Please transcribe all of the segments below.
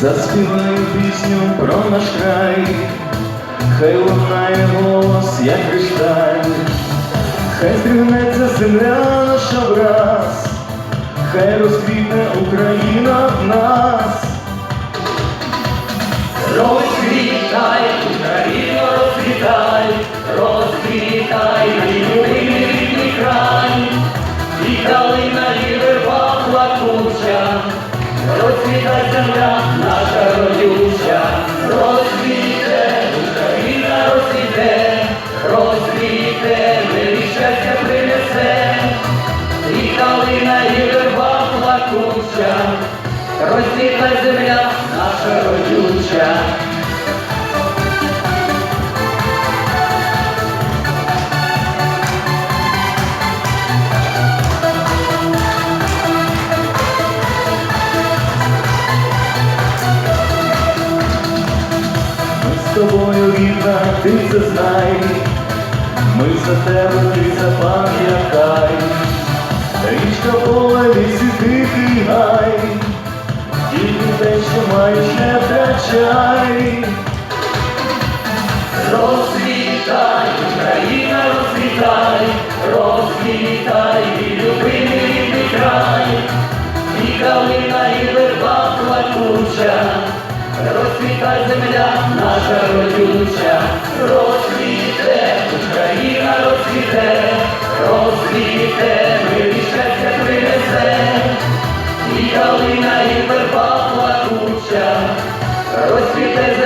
Заспіваю пісню про наш край, хай лунає голос, як кришталь, хай стрінеться земля наша враз, хай розквітне Україна в нас. Розквітай, Україно, розквітай, розквітай, любимий рідний край, і калина, і верба плакуча, розквітай земля наша родюча, розквіте, Україна розквіте, розквіте, мирі щастя принесе, і калина, і верба плакуча, розквітай земля наша родюча. Тобою вірна, ти це знай, ми за тебе ти запам'ятай, річка поле лісі гай, тільки те, що маєш, не втрачай. Розквітай земля наша родюча, розквіте, Україна розквіте, розквіте, мир щастя принесе, і калина, і верба плакуча, розквіте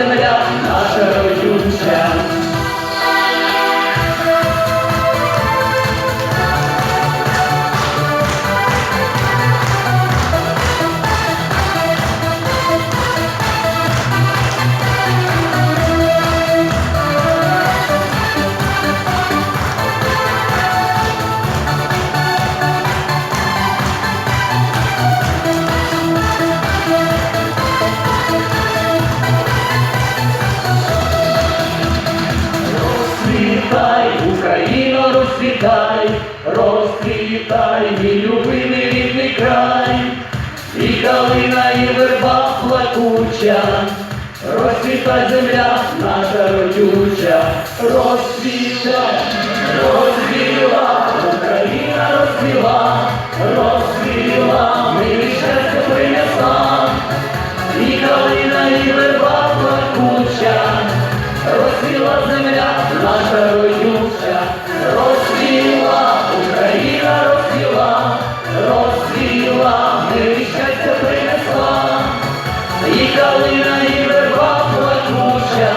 Розквітай, Україно, розцвітай розквітай, мій любимий рідний край, і калина, і верба плакуча, розцвітай земля наша родюча, розцвітай, розквіла, наша родюча, розквіла, Україна розквіла, розквіла, не щастя принесла, і калина, і верба плакуча,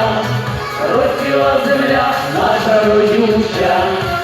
розсіла земля наша родюча.